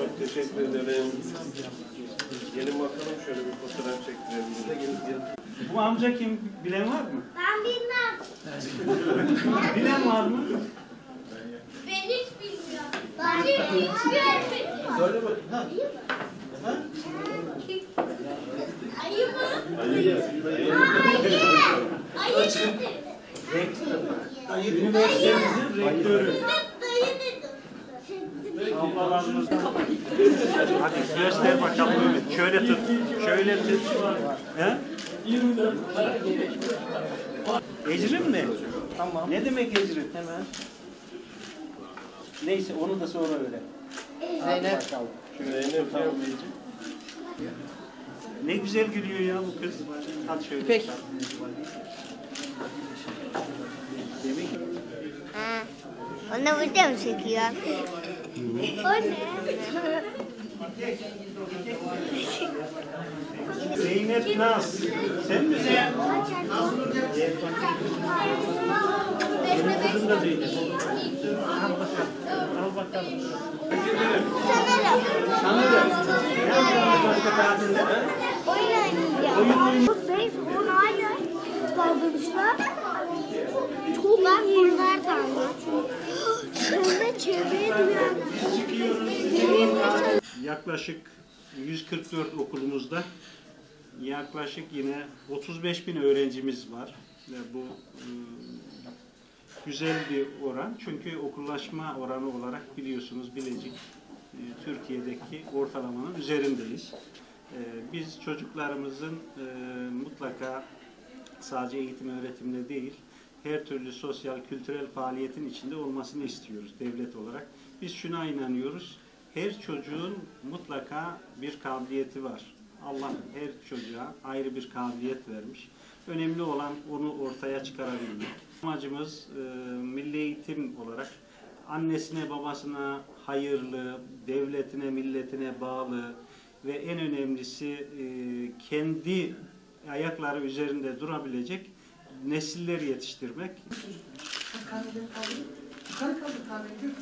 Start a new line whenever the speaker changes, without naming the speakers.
Çok teşekkür ederim. Gelin bakalım şöyle bir fotoğraf çektirelim. Bize gelin, gelin.
Bu amca kim? Bilen var mı?
Ben bilmem.
Bilen var mı?
Ben hiç bilmiyorum. Ben hiç görmedim.
Söyle bakayım. Ha.
Ayı mı?
Hayır.
Hayır. Ayı dedim.
Üniversitemizin rektörü.
Dayı
Hadi göster bakalım Ümit. Şöyle tut. Şöyle tut. He? Ecrin mi? Tamam. Ne demek ecrin? Hemen. Neyse onu da sonra öğren.
Zeynep.
Zeynep tamam.
Ne güzel gülüyor ya bu kız. Hadi şöyle.
İpek.
Demek
Ha. Onu burada mı çekiyor? O ne?
Zeynep Naz. Sen misin? Kızım da Zeynep. Al bakalım. Al bakalım. Sanırım. Ne yapıyorsunuz başka tatilde?
Oyun oynayacağım. Bu beş, on aydır kaldırmışlar. Çok ben buralar kaldı.
Yaklaşık 144 okulumuzda yaklaşık yine 35 bin öğrencimiz var. Ve bu e, güzel bir oran. Çünkü okullaşma oranı olarak biliyorsunuz Bilecik e, Türkiye'deki ortalamanın üzerindeyiz. E, Biz çocuklarımızın e, mutlaka sadece eğitim öğretimde değil, her türlü sosyal, kültürel faaliyetin içinde olmasını istiyoruz devlet olarak. Biz şuna inanıyoruz, her çocuğun mutlaka bir kabiliyeti var. Allah her çocuğa ayrı bir kabiliyet vermiş. Önemli olan onu ortaya çıkarabilmek. Amacımız e, milli eğitim olarak annesine babasına hayırlı, devletine milletine bağlı ve en önemlisi e, kendi ayakları üzerinde durabilecek nesiller yetiştirmek.
Yukarı kaldır kahveyi.